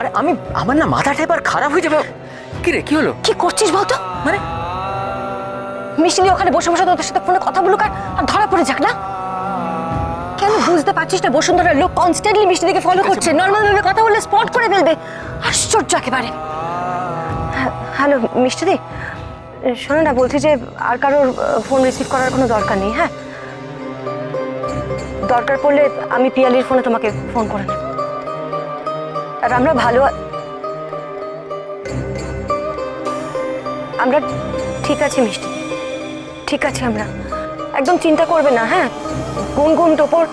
আরে আমি আমার না মাথাটা এবার খারাপ হয়ে যাবে। কি রে কি হলো? কি করছিস বলতো? মানে? মিষ্টি দিয়ে ওখানে বসে বসে তোদের সাথে ফোনে কথা বলুক আর ধরা পড়ে যাক না। কেন বুঝতে পারছিস না বসুন্ধরার লোক কনস্ট্যান্টলি মিষ্টি দিকে ফলো করছে। নর্মাল ভাবে কথা বললে স্পট করে ফেলবে। আশ্চর্য একেবারে। হ্যাঁ, হ্যালো মিষ্টি দি শোনো না বলছি যে আর কারোর ফোন রিসিভ করার কোনো দরকার নেই হ্যাঁ? দরকার পড়লে আমি পিয়ালির ফোনে তোমাকে ফোন করে নেব। আর আমরা ভালো আমরা ঠিক আছি মিষ্টি। ঠিক আছে আমরা। একদম চিন্তা করবে না হ্যাঁ? গুনগুন টোপর।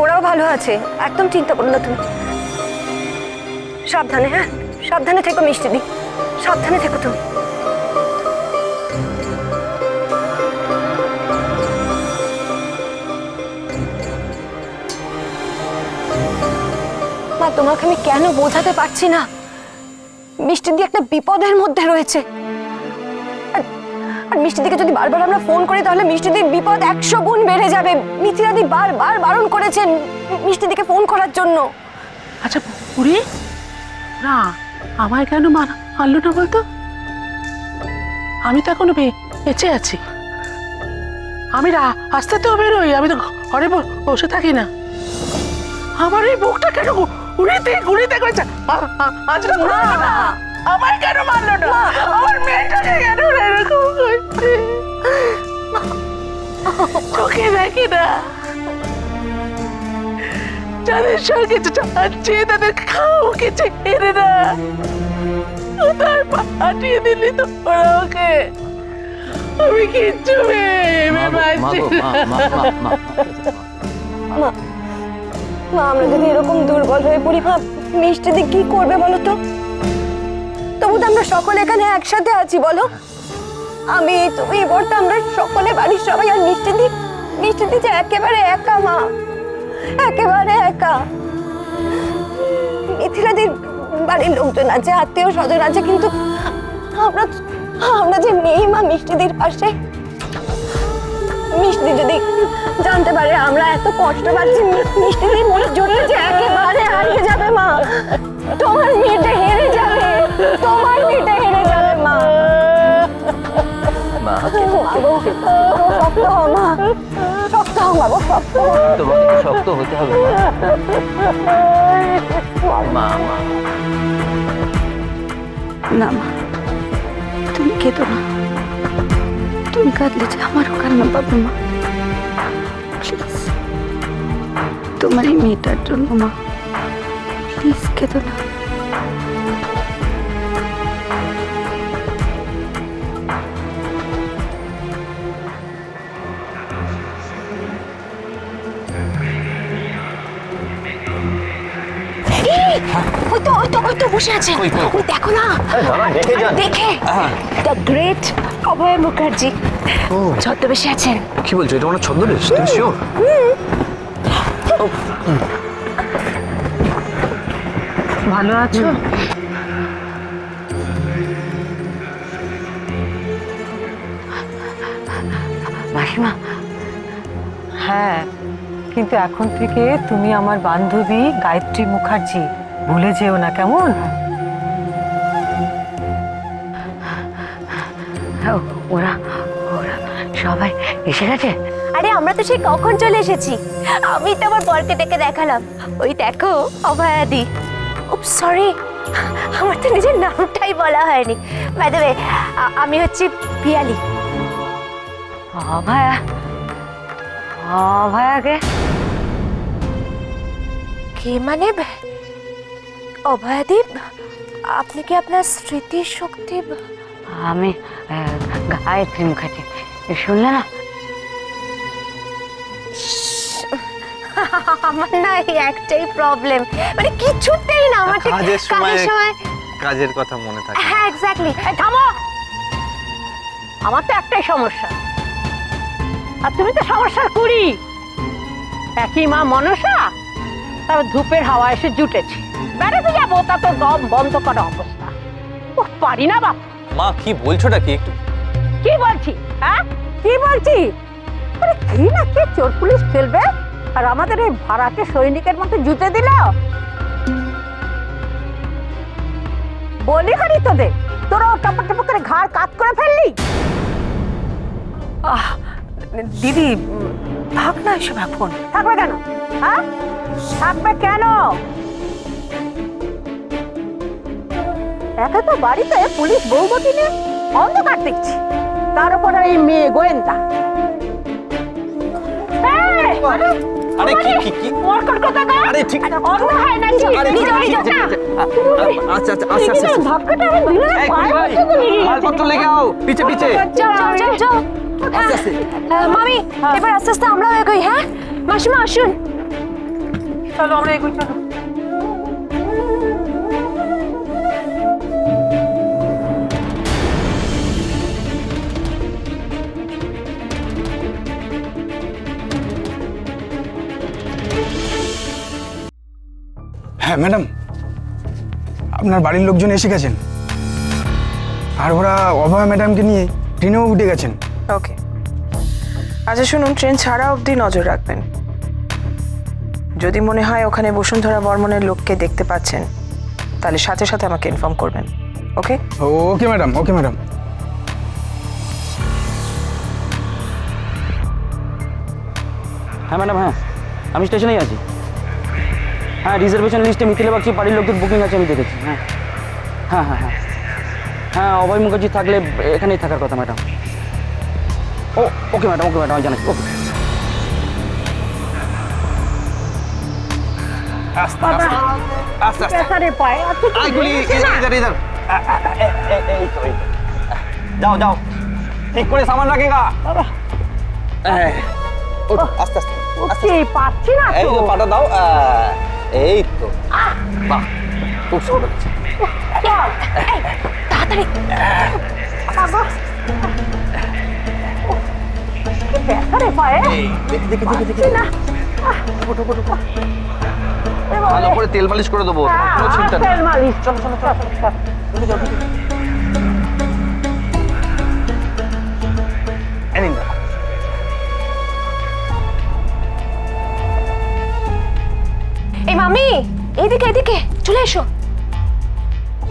ওরাও ভালো আছে। একদম চিন্তা করো না তুমি। সাবধানে হ্যাঁ? সাবধানে থেকো মিষ্টি দি। সাবধানে থেকো তুমি তোমাকে আমি কেন বোঝাতে পারছি না? মিষ্টি দি একটা বিপদের মধ্যে রয়েছে। আর- মিষ্টি দিকে যদি বারবার আমরা ফোন করি, তাহলে মিষ্টি দির বিপদ একশো গুণ বেড়ে যাবে। মিথিলাদি বারবার বারণ করেছেন মিষ্টি দিকে ফোন করার জন্য। আচ্ছা পুরি না, আমায় কেন মার- মারলো না বলতো? আমি তো এখনও বেঁচে আছি। আমি রা- রাস্তাতেও বেরোই, আমি তো ঘরে বসে থাকি না। আমার এই বুকটা কেন উড়িতে গুড়িতে করেছে আজ না আমায় কেন মারলো না আমার মেয়েটাকে কেন এরকম করছে চোখে দেখি না যাদের সঙ্গে যাচ্ছে তাদের খাওয়াকে ছেড়ে না কোথায় পাঠিয়ে দিলি তো ওরা ওকে আমি কিচ্ছু ভেবে পাচ্ছি না। মা আমরা যদি এরকম দুর্বল হয়ে পড়ি মা মিষ্টি দি কি করবে বলো তো? তবু তো আমরা সকলে এখানে একসাথে আছি, বলো। আমি, তুমি বর্তা আমরা সকলে বাড়ির সবাই আর মিষ্টি দি মিষ্টি দি যে একেবারে একা, মা। একেবারে একা। মিথিলাদির বাড়ির লোকজন আছে আত্মীয় স্বজন আছে, কিন্তু আমরা আমরা যে নেই, মা, মিষ্টিদির পাশে। মিষ্টি যদি জানতে পারে, আমরা এত কষ্ট পাচ্ছি মিষ্টিদির শক্ত হও মা। শক্ত হও গো, শক্ত তোমাকে তো শক্ত হতে হবে মা। মা মা। না মা তুমি কেঁদো না। তুমি কাঁদলে যে আমারও কান্না পাবে মা। প্লিজ তোমার এই মেয়েটার জন্য মা প্লিজ কেঁদো না। বসে আছে কই, কই? ওই দেখো না। দেখে দেখে। The great Abhay Mukherjee. ছদ্মবেশে আছেন। কি বলছো এটা মানে ছদ্মবেশ? তুমি শিওর ভালো আছো? মাসিমা হ্যাঁ কিন্তু এখন থেকে তুমি আমার বান্ধবী গায়ত্রী মুখার্জি। ভুলে যেও না কেমন? ওরা ওরা সবাই এসে গেছে? আরে আমরা তো সেই কখন চলে এসেছি? আমি তো আমার বরকে ডেকে দেখালাম। ওই দেখো অভয়াদি। উপ সরি আমার তো নিজের নামটাই বলা হয়নি। ওয়ে আমি হচ্ছি পিয়ালি। অভয়া অভয়াকে? কে মানে? অভয়াদীপ আপনি কি আপনার স্মৃতি শক্তি আমি গায়ত্রী মুখার্জি শুনলে না? আমার না এই একটাই প্রবলেম মানে কিছুতেই না আমার কাজের সময় কাজের সময় কাজের কথা মনে থাকে হ্যাঁ এক্স্যাক্টলি থামো! আমার তো একটাই সমস্যা। আর তুমি তো সমস্যার কুড়ি। একই মা মনসা তারপর ধূপের হাওয়া এসে জুটেছে। বেড়াতে যাব তা তো দম বন্ধ করা অবস্থা। ও পারি না বাপ। মা কি বলছোটা কি একটু? কি বলছি? হ্যাঁ? কি বলছি? আরে কি না কে চোর পুলিশ খেলবে আর আমাদের এই ভাড়াটে সৈনিকের মতো জুতে দিল? বলি হারি তোদের। তোরা টপক টপক করে ঘাড় কাত করে ফেললি? আহ দিদি থাক না এসব এখন। থাকবে কেন? হ্যাঁ? থাকবে কেন? একে তো বাড়িতে পুলিশ বৌমতি নিয়ে অন্ধকার দেখছি। তার উপর এই মেয়ে গোয়েন্দা। আরে কি কি কি? মরকট কোথাকার? আরে ঠিক অন্ধ হয় নিজে আচ্ছা আচ্ছা আচ্ছা আচ্ছা ধাক্কাটা আমি দিলে না এই পায়ে কুড়ি ভাই পর্যন্ত লেগে গেছে। মালপত্র লেগে আও পিছে পিছে। যাও, যাও, যাও। আস্তে আস্তে। মামি এবার আস্তে আস্তে আমরাও এগোই হ্যাঁ? মাসিমা আসুন। চলো আমরা এগোই চলো। হ্যাঁ ম্যাডাম। আপনার বাড়ির লোকজন এসে গেছেন। আর ওরা অভয়া ম্যাডামকে নিয়ে ট্রেনেও উঠে গেছেন। ওকে। আচ্ছা শুনুন ট্রেন ছাড়া অবধি নজর রাখবেন। যদি মনে হয় ওখানে বসুন্ধরা বর্মনের লোককে দেখতে পাচ্ছেন তাহলে সাথে সাথে আমাকে ইনফর্ম করবেন okay? Okay madam okay madam. হ্যাঁ ম্যাডাম হ্যাঁ আমি স্টেশনেই আছি। হ্যাঁ রিজার্ভেশন লিস্টে মিথিলা বাগচির বাড়ির লোকদের বুকিং আছে আমি দেখেছি হ্যাঁ। হ্যাঁ হ্যাঁ হ্যাঁ। হ্যাঁ অভয় মুখার্জি থাকলে এখানেই থাকার কথা ম্যাডাম ও ওকে ম্যাডাম ওকে ম্যাডাম আমি জানাচ্ছি ওকে আস্তে যাও যাও। ঠিক করে সামান রাখেগা। এই, ওঠো, আস্তে আস্তে পাচ্ছি না পাটা দাও এই তো। বাহ খুব সুন্দর। তাড়াতাড়ি। ভালো করে তেল মালিশ করে দেবো। তোমার কোনো চিন্তা নেই তেল মালিশ। চলো চলো চলো মামি এদিকে এদিকে চলে এসো।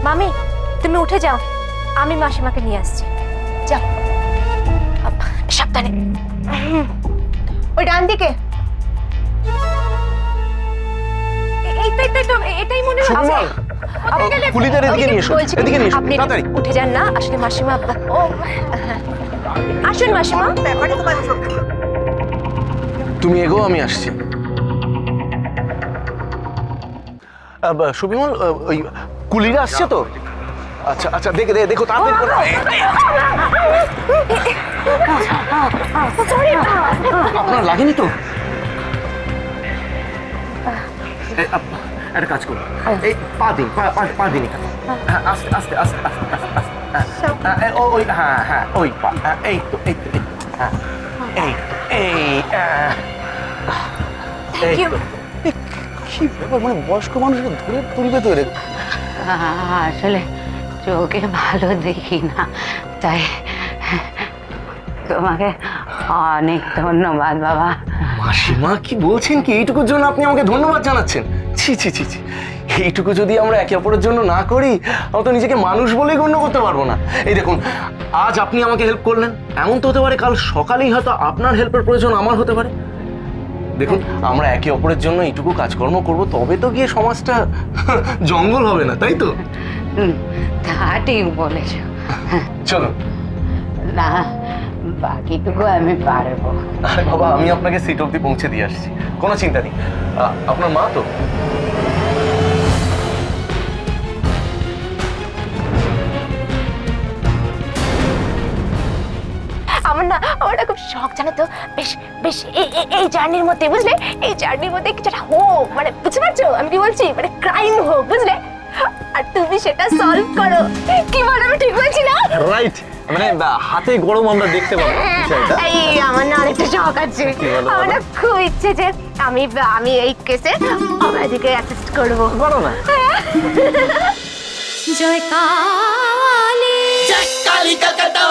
মামি তুমি উঠে যাও। আমি মাসিমাকে নিয়ে আসছি। যাও। সাবধানে। ওই ডান দিকে। এ- এই তো এই তো, এই তো এটাই মনে হয়। সুকুমার, কোথায় গেলে? কুলিদের এদিকে নিয়ে এসো, এদিকে নিয়ে এসো, আপনি তাড়াতাড়ি। উঠে যান না আসলে মাসিমা ও হ্যাঁ। আসুন মাসিমা। তুমি এগো আমি আসছি। সুবিমল ওই কুলিরা আসছে তো আচ্ছা আচ্ছা দেখে দে- দেখো তাড়াতাড়ি করো। আপনার লাগেনি তো একটা কাজ করুন এই পা দিন পা পা- পা দিন। হ্যাঁ, আস্তে আস্তে আস্তে আস্তে হ্যাঁ, ও- ওই হ্যাঁ হ্যাঁ ওই পা হ্যাঁ, এই তো এই তো এই হ্যাঁ এই এই। এই, কি ব্যাপার? মানে বয়স্ক মানুষকে ধরে তুলবে তো আসলে চোখে ভালো দেখি না তাই তোমাকে অনেক ধন্যবাদ বাবা। মাসিমা কি বলছেন কি? এইটুকুর জন্য আপনি আমাকে ধন্যবাদ জানাচ্ছেন। ছি ছি ছি ছি। এইটুকু যদি আমরা একে অপরের জন্য না করি আমরা তো নিজেকে মানুষ বলেই গণ্য করতে পারব না। এই দেখুন আজ আপনি আমাকে হেল্প করলেন। এমন তো হতে পারে কাল সকালেই হয়তো আপনার হেল্পের প্রয়োজন আমার হতে পারে। দেখুন আমরা একে অপরের জন্য এইটুকু কাজকর্ম করব তবে তো গিয়ে সমাজটা জঙ্গল হবে না তাই তো? তা ঠিক বলেছ। চলো। না বাকিটুকু আমি পারব। আরে বাবা আমি আপনাকে সিট অবধি পৌঁছে দিয়ে আসছি কোনো চিন্তা নেই। আপনার মা তো? জানো তো বেশ বেশ এই- জার্নির মধ্যে বুঝলে? এই জার্নির মধ্যে কিছু একটা হোক মানে বুঝতে পারছ? আমি কি বলছি? মানে ক্রাইম হোক বুঝলে? আর তুমি সেটা সলভ করো। কি বলো আমি ঠিক বলছি না? রাইট মানে হাতে গরম আমরা দেখতে পাবো বিষয়টা। এই আমার না আরেকটা শখ আছে। আমার না খুব ইচ্ছে যে আমি আমি এই কেসে অবাধিকে অ্যাসিস্ট করব। করো না। জয় কালী কালী কলকাতা